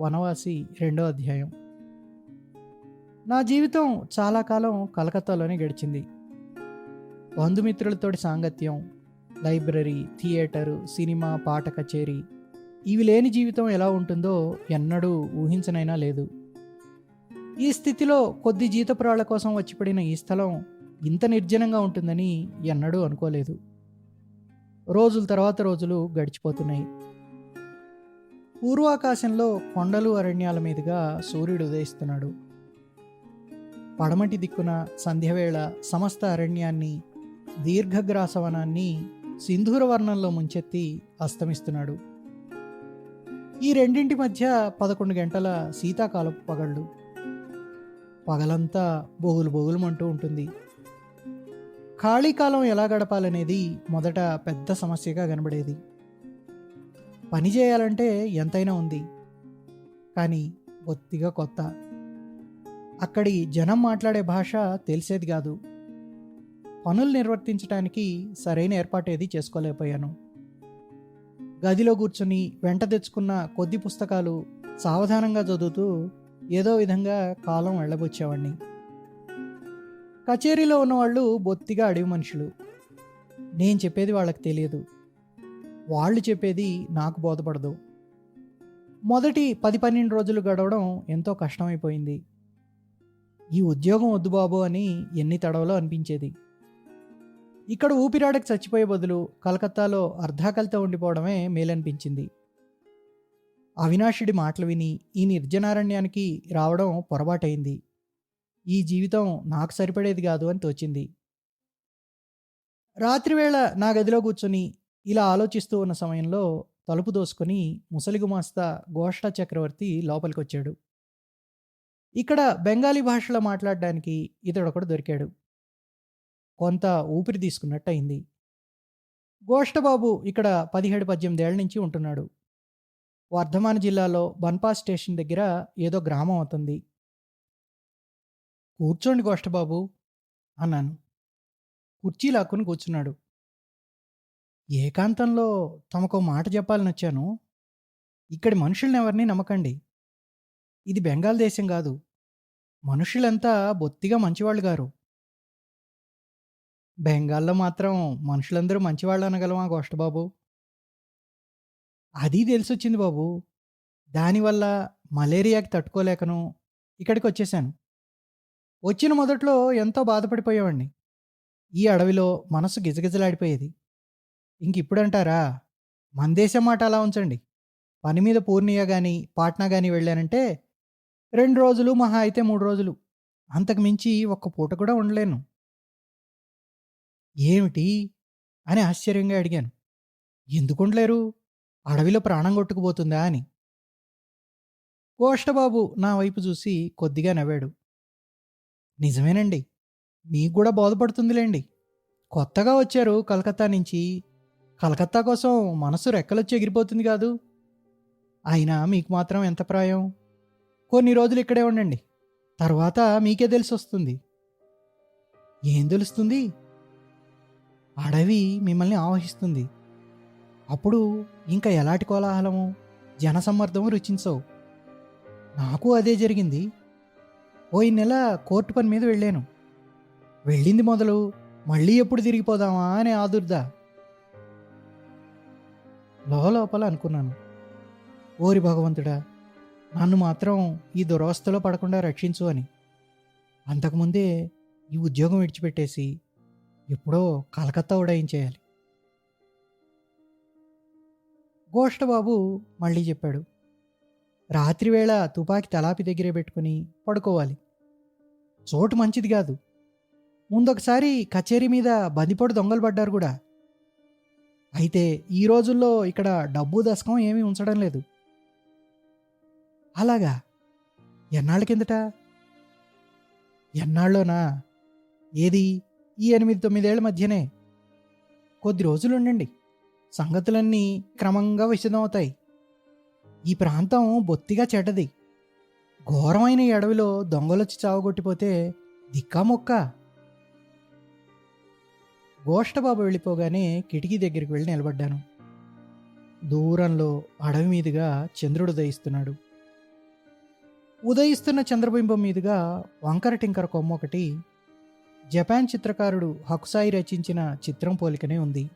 వనవాసి రెండో అధ్యాయం. నా జీవితం చాలా కాలం కలకత్తాలోనే గడిచింది. బంధుమిత్రులతోటి సాంగత్యం లైబ్రరీ థియేటరు సినిమా పాట కచేరీ ఇవి లేని జీవితం ఎలా ఉంటుందో ఎన్నడూ ఊహించనైనా లేదు. ఈ స్థితిలో కొద్ది జీతపురాళ్ళ కోసం వచ్చిపడిన ఈ స్థలం ఇంత నిర్జనంగా ఉంటుందని ఎన్నడూ అనుకోలేదు. రోజుల తర్వాత రోజులు గడిచిపోతున్నాయి. పూర్వాకాశంలో కొండలు అరణ్యాల మీదుగా సూర్యుడు ఉదయిస్తున్నాడు. పడమటి దిక్కున సంధ్యవేళ సమస్త అరణ్యాన్ని దీర్ఘగ్రాసవనాన్ని సింధూర వర్ణంలో ముంచెత్తి అస్తమిస్తున్నాడు. ఈ రెండింటి మధ్య పదకొండు గంటల శీతాకాలపు పగళ్ళు. పగలంతా బొగులు బొగులుమంటూ ఉంటుంది. ఖాళీ కాలం ఎలా గడపాలనేది మొదట పెద్ద సమస్యగా కనబడేది. పని చేయాలంటే ఎంతైనా ఉంది. కానీ బొత్తిగా కొత్త. అక్కడి జనం మాట్లాడే భాష తెలిసేది కాదు. పనులు నిర్వర్తించడానికి సరైన ఏర్పాటేది చేసుకోలేకపోయాను. గదిలో కూర్చుని వెంట తెచ్చుకున్న కొద్ది పుస్తకాలు సావధానంగా చదువుతూ ఏదో విధంగా కాలం వెళ్ళబొచ్చేవాడిని కచేరీలో ఉన్నవాళ్ళు బొత్తిగా అడవి మనుషులు. నేను చెప్పేది వాళ్ళకి తెలియదు. వాళ్ళు చెప్పేది నాకు బోధపడదు. మొదటి పది పన్నెండు రోజులు గడవడం ఎంతో కష్టమైపోయింది. ఈ ఉద్యోగం వద్దు బాబు అని ఎన్ని తడవలో అనిపించేది. ఇక్కడ ఊపిరాడకి చచ్చిపోయే బదులు కలకత్తాలో అర్ధాకలితో ఉండిపోవడమే మేలనిపించింది. అవినాషుడి మాటలు విని ఈ నిర్జనారణ్యానికి రావడం పొరపాటైంది. ఈ జీవితం నాకు సరిపడేది కాదు అని తోచింది. రాత్రివేళ నా గదిలో కూర్చొని ఇలా ఆలోచిస్తూ ఉన్న సమయంలో తలుపు దోసుకొని ముసలి గుమాస్తా గోష్ట చక్రవర్తి లోపలికి వచ్చాడు ఇక్కడ బెంగాలీ భాషలో మాట్లాడడానికి ఇతడొకడు దొరికాడు. కొంత ఊపిరి తీసుకున్నట్టు అయింది గోష్ఠబాబు ఇక్కడ పదిహేడు పద్దెనిమిదేళ్ళ నుంచి ఉంటున్నాడు. వర్ధమాన జిల్లాలో బన్పా స్టేషన్ దగ్గర ఏదో గ్రామం అవుతుంది. కూర్చోండి గోష్ఠబాబు అన్నాను. కుర్చీ లాక్కుని కూర్చున్నాడు. ఏకాంతంలో తమకు మాట చెప్పాలని వచ్చాను. ఇక్కడి మనుషుల్ని ఎవరిని నమ్మకండి. ఇది బెంగాల్ దేశం కాదు. మనుషులంతా బొత్తిగా మంచివాళ్ళు గారు. బెంగాల్లో మాత్రం మనుషులందరూ మంచివాళ్ళు అనగలమా గోష్టబాబు అది తెలిసొచ్చింది బాబు. దానివల్ల మలేరియాకి తట్టుకోలేకను ఇక్కడికి వచ్చేసాను వచ్చిన మొదట్లో ఎంతో బాధపడిపోయేవాడిని ఈ అడవిలో మనసు గిజగిజలాడిపోయేది. ఇంకిప్పుడు అంటారా మన దేశం మాట అలా ఉంచండి. పని మీద పూర్ణియా కానీ పాట్నా కానీ వెళ్ళానంటే రెండు రోజులు మహా అయితే మూడు రోజులు. అంతకు మించి ఒక్క పూట కూడా ఉండలేను. ఏమిటి? అని ఆశ్చర్యంగా అడిగాను. ఎందుకు ఉండలేరు? అడవిలో ప్రాణం కొట్టుకుపోతుందా అని. కోష్టబాబు నా వైపు చూసి కొద్దిగా నవ్వాడు. నిజమేనండి. మీకు కూడా బోధపడుతుందిలేండి. కొత్తగా వచ్చారు కలకత్తా నుంచి కలకత్తా కోసం మనసు రెక్కలొచ్చి ఎగిరిపోతుంది కాదు. అయినా మీకు మాత్రం ఎంత ప్రాయం? కొన్ని రోజులు ఇక్కడే ఉండండి. తర్వాత మీకే తెలిసి వస్తుంది. ఏం తెలుస్తుంది? అడవి మిమ్మల్ని ఆవహిస్తుంది. అప్పుడు ఇంకా ఎలాంటి కోలాహలము జనసమ్మర్దము రుచించవు. నాకు అదే జరిగింది. పోయిన నెల కోర్టు పని మీద వెళ్ళాను. వెళ్ళింది మొదలు మళ్ళీ ఎప్పుడు తిరిగిపోదామా అనే ఆదుర్దా. లోపల అనుకున్నాను. ఓరి భగవంతుడా నన్ను మాత్రం ఈ దురవస్థలో పడకుండా రక్షించు అని. అంతకుముందే ఈ ఉద్యోగం విడిచిపెట్టేసి ఎప్పుడో కలకత్తా ఉడాయించేయాలి. గోష్టబాబు మళ్ళీ చెప్పాడు రాత్రివేళ తుపాకి తలాపి దగ్గరే పెట్టుకుని పడుకోవాలి. చోటు మంచిది కాదు. ముందొకసారి కచేరీ మీద బందిపోటు దొంగలు పడ్డారు కూడా. అయితే ఈ రోజుల్లో ఇక్కడ డబ్బు దశకం ఏమీ ఉంచడం లేదు. అలాగా? ఎన్నాళ్ళ కిందట? ఎన్నాళ్ళోనా? ఏది? ఈ ఎనిమిది తొమ్మిదేళ్ళ మధ్యనే. కొద్ది రోజులు ఉండండి. సంగతులన్నీ క్రమంగా విషదమవుతాయి ఈ ప్రాంతం బొత్తిగా చెడ్డది. ఘోరమైన ఎడవిలో అడవిలో దొంగలొచ్చి చావగొట్టిపోతే దిక్కా మొక్క? గోష్టబాబు వెళ్ళిపోగానే కిటికీ దగ్గరికి వెళ్ళి నిలబడ్డాను. దూరంలో అడవి మీదుగా చంద్రుడు ఉదయిస్తున్నాడు. ఉదయిస్తున్న చంద్రబింబం మీదుగా వంకర టింకర కొమ్మ ఒకటి జపాన్ చిత్రకారుడు హకుసాయి రచించిన చిత్రం పోలికనే ఉంది.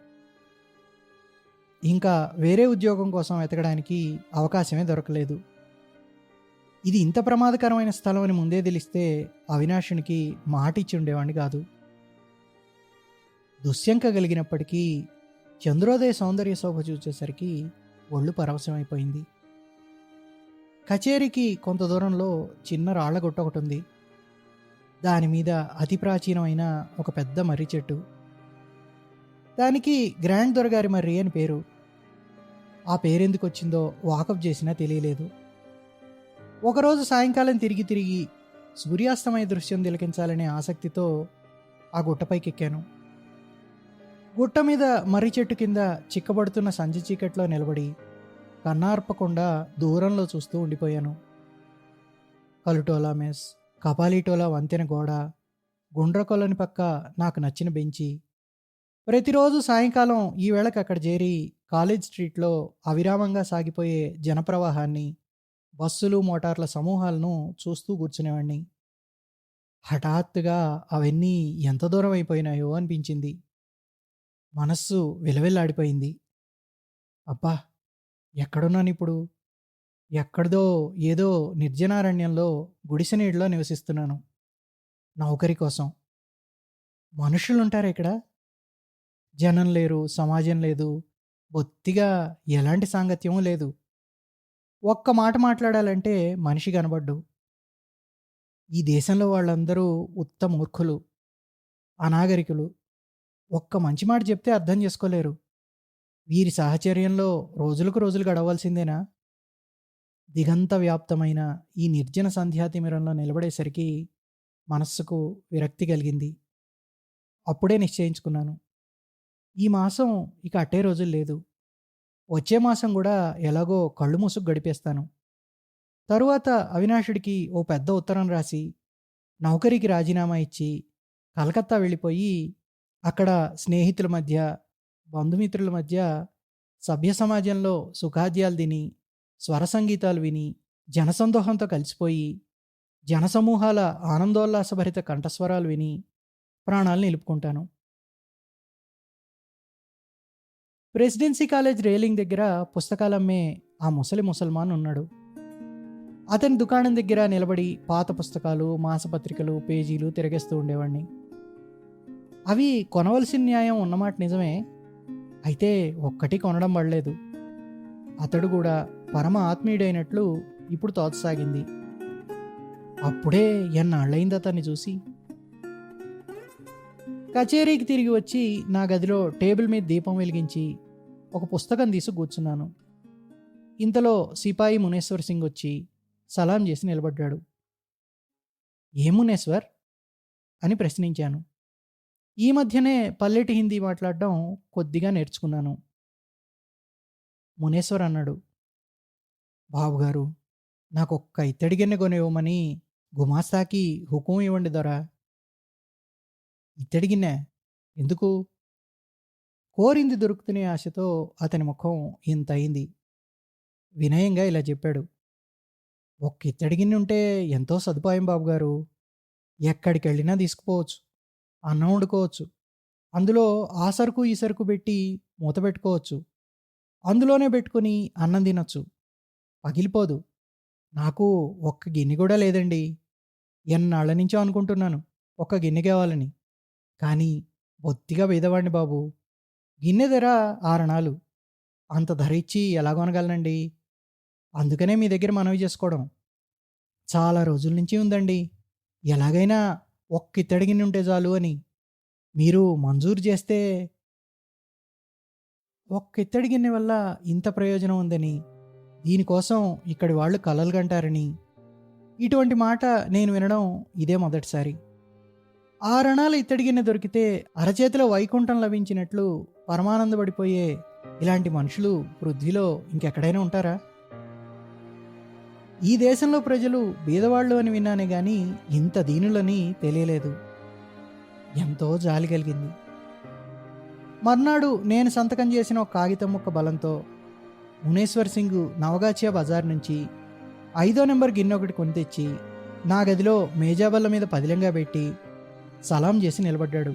ఇంకా వేరే ఉద్యోగం కోసం వెతకడానికి అవకాశమే దొరకలేదు. ఇది ఇంత ప్రమాదకరమైన స్థలం అని ముందే తెలిస్తే అవినాశునికి మాట ఇచ్చి ఉండేవాడిని కాదు. దుశ్శంక కలిగినప్పటికీ చంద్రోదయ సౌందర్య శోభ చూసేసరికి ఒళ్ళు పరవశమైపోయింది. కచేరీకి కొంత దూరంలో చిన్న రాళ్ళ గుట్ట ఒకటి ఉంది దాని మీద అతి ప్రాచీనమైన ఒక పెద్ద మర్రి చెట్టు. దానికి గ్రాండ్ దొరగారి మర్రి అని పేరు. ఆ పేరెందుకు వచ్చిందో వాకప్ చేసినా తెలియలేదు. ఒకరోజు సాయంకాలం తిరిగి తిరిగి సూర్యాస్తమయ దృశ్యం తిలకించాలనే ఆసక్తితో ఆ గుట్టపైకి ఎక్కాను గుట్ట మీద మర్రి చెట్టు కింద చిక్కబడుతున్న సంజ చీకట్లో నిలబడి కన్నార్పకుండా దూరంలో చూస్తూ ఉండిపోయాను. కలుటోలా మెస్ కపాలీటోలా వంతెన గోడ గుండ్రకొలని పక్క నాకు నచ్చిన బెంచి. ప్రతిరోజు సాయంకాలం ఈ వేళకి అక్కడ చేరి కాలేజ్ స్ట్రీట్లో అవిరామంగా సాగిపోయే జనప్రవాహాన్ని బస్సులు మోటార్ల సమూహాలను చూస్తూ కూర్చునేవాడిని హఠాత్తుగా అవన్నీ ఎంత దూరం అయిపోయినాయో అనిపించింది. మనస్సు విలవిల్లాడిపోయింది. అబ్బా! ఎక్కడున్నాను ఇప్పుడు ఎక్కడిదో ఏదో నిర్జనారణ్యంలో గుడిసె నీడలో నివసిస్తున్నాను. నౌకరి కోసం. మనుషులుంటారు ఇక్కడ? జనం లేరు సమాజం లేదు. బొత్తిగా ఎలాంటి సాంగత్యం లేదు. ఒక్క మాట మాట్లాడాలంటే మనిషి కనబడ్డు. ఈ దేశంలో వాళ్ళందరూ ఉత్త మూర్ఖులు అనాగరికులు. ఒక్క మంచి మాట చెప్తే అర్థం చేసుకోలేరు. వీరి సాహచర్యంలో రోజులకు రోజులు గడవలసిందేనా? దిగంత వ్యాప్తమైన ఈ నిర్జన సంధ్యాతిమిరంలో నిలబడేసరికి మనస్సుకు విరక్తి కలిగింది. అప్పుడే నిశ్చయించుకున్నాను. ఈ మాసం ఇక అట్టే రోజులు లేదు. వచ్చే మాసం కూడా ఎలాగో కళ్ళు మూసుకు గడిపేస్తాను. తరువాత అవినాషుడికి ఓ పెద్ద ఉత్తరం రాసి నౌకరికి రాజీనామా ఇచ్చి కలకత్తా వెళ్ళిపోయి అక్కడ స్నేహితుల మధ్య బంధుమిత్రుల మధ్య సభ్య సమాజంలో సుఖాద్యాలు తిని స్వర సంగీతాలు విని జనసందోహంతో కలిసిపోయి జనసమూహాల ఆనందోల్లాసభరిత కంఠస్వరాలు విని ప్రాణాలు నిలుపుకుంటాను. ప్రెసిడెన్సీ కాలేజ్ రేలింగ్ దగ్గర పుస్తకాలు అమ్మే ఆ ముసలి ముసల్మాన్ ఉన్నాడు. అతని దుకాణం దగ్గర నిలబడి పాత పుస్తకాలు మాసపత్రికలు పేజీలు తిరగేస్తూ ఉండేవాడిని అవి కొనవలసిన న్యాయం ఉన్నమాట నిజమే. అయితే ఒక్కటి కొనడం పడలేదు. అతడు కూడా పరమ ఆత్మీయుడైనట్లు ఇప్పుడు తోచసాగింది. అప్పుడే ఎన్నాళ్ళైంది అతన్ని చూసి? కచేరీకి తిరిగి వచ్చి నా గదిలో టేబుల్ మీద దీపం వెలిగించి ఒక పుస్తకం తీసి కూర్చున్నాను. ఇంతలో సిపాయి మునేశ్వర్ సింగ్ వచ్చి సలాం చేసి నిలబడ్డాడు. ఏ మునేశ్వర్? అని ప్రశ్నించాను. ఈ మధ్యనే పల్లెటి హిందీ మాట్లాడడం కొద్దిగా నేర్చుకున్నాను. మునేశ్వర్ అన్నాడు బాబుగారు నాకు ఒక్క ఇత్తడి గిన్నె కొనివ్వమని గుమాస్తాకి హుకుం ఇవ్వండి దొరా. ఇత్తడి గిన్నె ఎందుకు? కోరింది దొరుకుతునే ఆశతో అతని ముఖం ఇంత అయింది. వినయంగా ఇలా చెప్పాడు ఒక్క ఇత్తడి గిన్నె ఉంటే ఎంతో సదుపాయం బాబుగారు ఎక్కడికి వెళ్ళినా తీసుకుపోవచ్చు. అన్నం వండుకోవచ్చు. అందులో ఆ సరుకు ఈ సరుకు పెట్టి మూత పెట్టుకోవచ్చు. అందులోనే పెట్టుకొని అన్నం తినొచ్చు. పగిలిపోదు. నాకు ఒక్క గిన్నె కూడా లేదండి. ఎన్నాళ్ళ నుంచో అనుకుంటున్నాను. ఒక్క గిన్నె కావాలని. కానీ బొత్తిగా పేదవాడిని బాబు. గిన్నె ధర ఆరణాలు. అంత ధర ఇచ్చి ఎలా కొనగలనండి? అందుకనే మీ దగ్గర మనవి చేసుకోవడం. చాలా రోజుల నుంచి ఉందండి. ఎలాగైనా ఒక్క ఇత్తడి గిన్నె ఉంటే చాలు అని మీరు మంజూరు చేస్తే ఒక్క ఇత్తడి గిన్నె వల్ల ఇంత ప్రయోజనం ఉందని దీనికోసం ఇక్కడి వాళ్ళు కలలు కంటారని ఇటువంటి మాట నేను వినడం ఇదే మొదటిసారి. ఆ రణాలు ఇత్తడి గిన్నె దొరికితే అరచేతిలో వైకుంఠం లభించినట్లు పరమానందపడిపోయే ఇలాంటి మనుషులు పృథ్వీలో ఇంకెక్కడైనా ఉంటారా? ఈ దేశంలో ప్రజలు బీదవాళ్ళు అని విన్నానే కానీ ఇంత దీనులని తెలియలేదు. ఎంతో జాలి కలిగింది. మర్నాడు నేను సంతకం చేసిన ఒక కాగితం ముక్క బలంతో మునేశ్వర్ సింగ్ నవగాచియా బజార్ నుంచి ఐదో నెంబర్ గిన్నె ఒకటి కొని తెచ్చి నా గదిలో మేజాబల్ల మీద పదిలంగా పెట్టి సలాం చేసి నిలబడ్డాడు.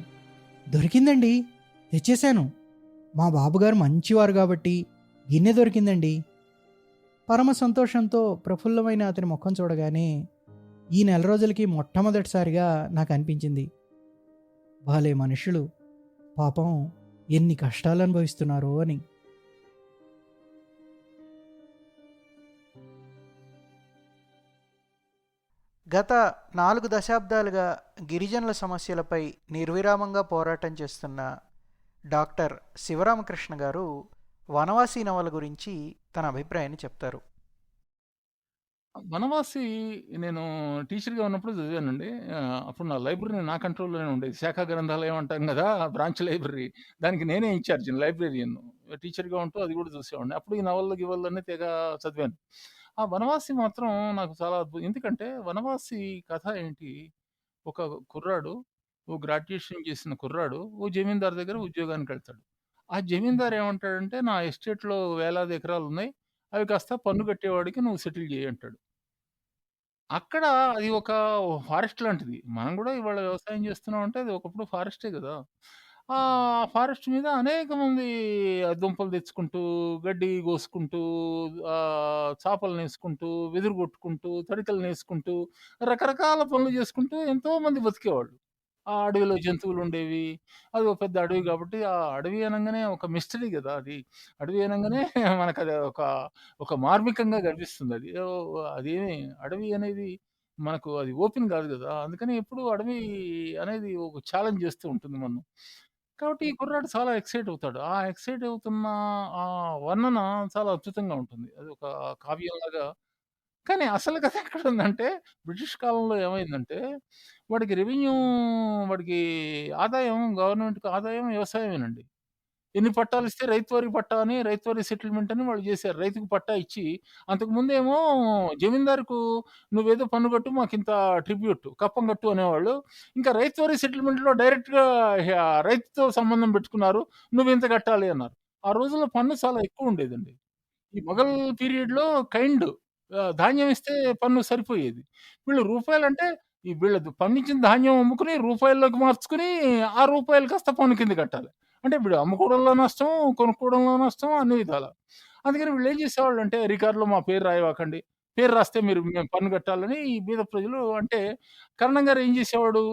దొరికిందండి తెచ్చేశాను. మా బాబుగారు మంచివారు కాబట్టి గిన్నె దొరికిందండి. పరమ సంతోషంతో ప్రఫుల్లమైన అతని ముఖం చూడగానే ఈ నెల రోజులకి మొట్టమొదటిసారిగా నాకు అనిపించింది. భలే మనుషులు. పాపం ఎన్ని కష్టాలు అనుభవిస్తున్నారో అని. గత నాలుగు దశాబ్దాలుగా గిరిజనుల సమస్యలపై నిర్విరామంగా పోరాటం చేస్తున్న డాక్టర్ శివరామకృష్ణ గారు వనవాసి నవల గురించి తన అభిప్రాయాన్ని చెప్తారు వనవాసి నేను టీచర్‌గా ఉన్నప్పుడు చదివానండి. అప్పుడు నా లైబ్రరీ నా కంట్రోల్‌లోనే ఉండేది. శాఖా గ్రంథాలయం అంటాం కదా బ్రాంచ్ లైబ్రరీ. దానికి నేనే ఇన్ఛార్జ్ లైబ్రరీయన్ టీచర్‌గా ఉంటూ అది కూడా చూసేవాడిని. అప్పుడు ఈ నవలలు, గివలన్నీ తెగ చదివాను. ఆ వనవాసి మాత్రం నాకు చాలా అద్భుతం. ఎందుకంటే వనవాసి కథ ఏంటి, ఒక కుర్రాడు, ఓ గ్రాడ్యుయేషన్ చేసిన కుర్రాడు, ఓ జమీందార్ దగ్గర ఉద్యోగానికి వెళ్తాడు ఆ జమీందారు ఏమంటాడంటే, "నా ఎస్టేట్‌లో వేలాది ఎకరాలున్నాయి. అవి కాస్త పన్ను కట్టేవాడికి నువ్వు సెటిల్ చెయ్యి" అంటాడు. అక్కడ అది ఒక ఫారెస్ట్ లాంటిది. మనం గూడా ఇవాళ వ్యవసాయం చేస్తున్నామంటే అది ఒకప్పుడు ఫారెస్టే గదా! ఆ ఫారెస్ట్ మీద అనేక మంది దుంపలు తెచ్చుకుంటూ, గడ్డి కోసుకుంటూ, ఆహ్, చాపలనేసుకుంటూ, వెదురు కొట్టుకుంటూ, తడికలనేసుకుంటూ, రకరకాల పనులు చేసుకుంటూ ఎంతోమంది బతికేవాళ్ళు. ఆ అడవిలో జంతువులుండేవి. అది ఒక పెద్ద అడవి గాబట్టి, ఆ అడవి అనంగానే ఒక మిస్టరీ గదా! అది. అడవి అనంగానే మనకది ఒక, ఒక మార్మికంగా కనిపిస్తుందది. ఓహ్! అదేమి అడవి అనేది మనకు అది ఓపెన్ గాదు గదా! అందుకని ఎప్పుడు అడవి అనేది ఒక ఛాలెంజ్ చేస్తూ ఉంటుంది మనను. కాబట్టి ఈ కుర్రాడు చాలా ఎక్సైట్ అవుతాడు. ఆ ఎక్సైట్ అవుతున్న ఆ వర్ణన చాలా అద్భుతంగా ఉంటుంది. అది ఒక కావ్యంలాగా కానీ అసలు కథ ఎక్కడ ఉందంటే బ్రిటిష్ కాలంలో ఏమైందంటే, వాడికి రెవెన్యూ వాడికి ఆదాయం గవర్నమెంట్‌కి ఆదాయం వ్యవసాయమేనండి. ఎన్ని పట్టాలిస్తే రైతు వారి పట్టా అని, రైతు వారి సెటిల్మెంట్ అని వాళ్ళు చేశారు రైతుకు పట్టా ఇచ్చి, అంతకుముందేమో జమీందారుకు నువ్వేదో పన్ను కట్టు మాకింత ట్రిబ్యూట్ కప్పం కట్టు అనేవాళ్ళు. ఇంకా రైతు వారి సెటిల్మెంట్‌లో డైరెక్ట్‌గా రైతుతో సంబంధం పెట్టుకున్నారు. నువ్వు ఇంత కట్టాలి అన్నారు. ఆ రోజుల్లో పన్ను చాలా ఎక్కువ ఉండేదండి ఈ మొఘల్ పీరియడ్‌లో కైండ్ ధాన్యం ఇస్తే పన్ను సరిపోయేది. వీళ్ళు రూపాయలంటే ఈ వీళ్ళది పండించిన ధాన్యం అమ్ముకుని రూపాయల్లోకి మార్చుకుని ఆ రూపాయలు కాస్త పన్ను కింద కట్టాలి. అంటే వీడు అమ్ముకోవడంలో నష్టం, కొనుక్కోవడంలో నష్టం అన్ని విధాలు అందుకని వీళ్ళేం చేసేవాళ్ళంటే రికార్డ్‌లో మా పేరు రాయమాకండి. పేరు రాస్తే మీరు మేము పన్ను కట్టాలని ఈ బీద ప్రజలు అంటే కరణం గారు ఏం చేసేవాడు,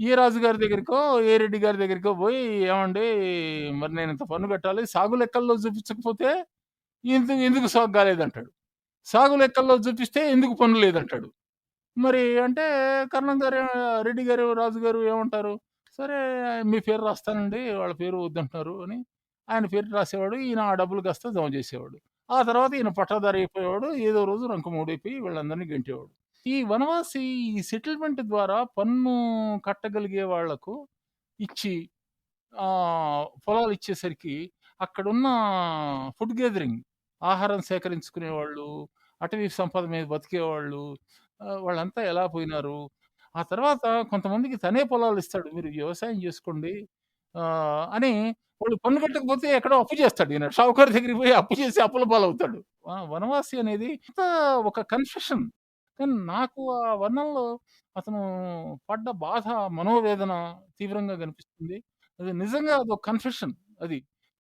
ఏ రాజు గారి దగ్గరికో, ఏ రెడ్డి గారి దగ్గరికో పోయి ఏమండి మరి నేనింత పన్ను కట్టాలి. సాగు లెక్కల్లో చూపించకపోతే ఎందుకు ఎందుకు సాగు కాలేదంటాడు. సాగు లెక్కల్లో చూపిస్తే ఎందుకు పన్ను లేదంటాడు. మరి అంటే కర్ణం గారు, రెడ్డి గారు, రాజు గారు ఏమంటారు? సరే మీ పేరు రాస్తానండి. వాళ్ళ పేరు వద్దంటున్నారు అని ఆయన పేరు రాసేవాడు. ఈయన ఆ డబ్బులు కాస్త జమ చేసేవాడు. ఆ తర్వాత ఈయన పట్టాదారు అయిపోయేవాడు. ఏదో రోజు రంకు-మూడైపోయి వీళ్ళందరినీ గెంటేవాడు. ఈ వనవాసి ఈ సెటిల్మెంట్ ద్వారా పన్ను కట్టగలిగే వాళ్ళకు ఇచ్చి పొలాలు ఇచ్చేసరికి అక్కడున్న ఫుడ్ గ్యాదరింగ్ ఆహారం సేకరించుకునేవాళ్ళు, అటవీ సంపద మీద బతికేవాళ్ళు ఆహ్, వాళ్ళంతా ఎలా పోయినారు? ఆ తర్వాత కొంతమందికి తనే పొలాలు ఇస్తాడు మీరు వ్యవసాయం చేసుకోండి అని వాళ్ళు పన్ను కట్టకపోతే ఎక్కడో అప్పు చేస్తాడు ఈయన. షావుకారు దగ్గరికి పోయి అప్పు చేసి అప్పుల పాలవుతాడు. ఆ! వనవాసి అనేది అంత ఒక కన్ఫెషన్. కానీ నాకు ఆ వర్ణంలో అతను పడ్డ బాధ, మనోవేదన తీవ్రంగా కనిపిస్తుంది. అది నిజంగా అదొక కన్ఫెషన్ అది.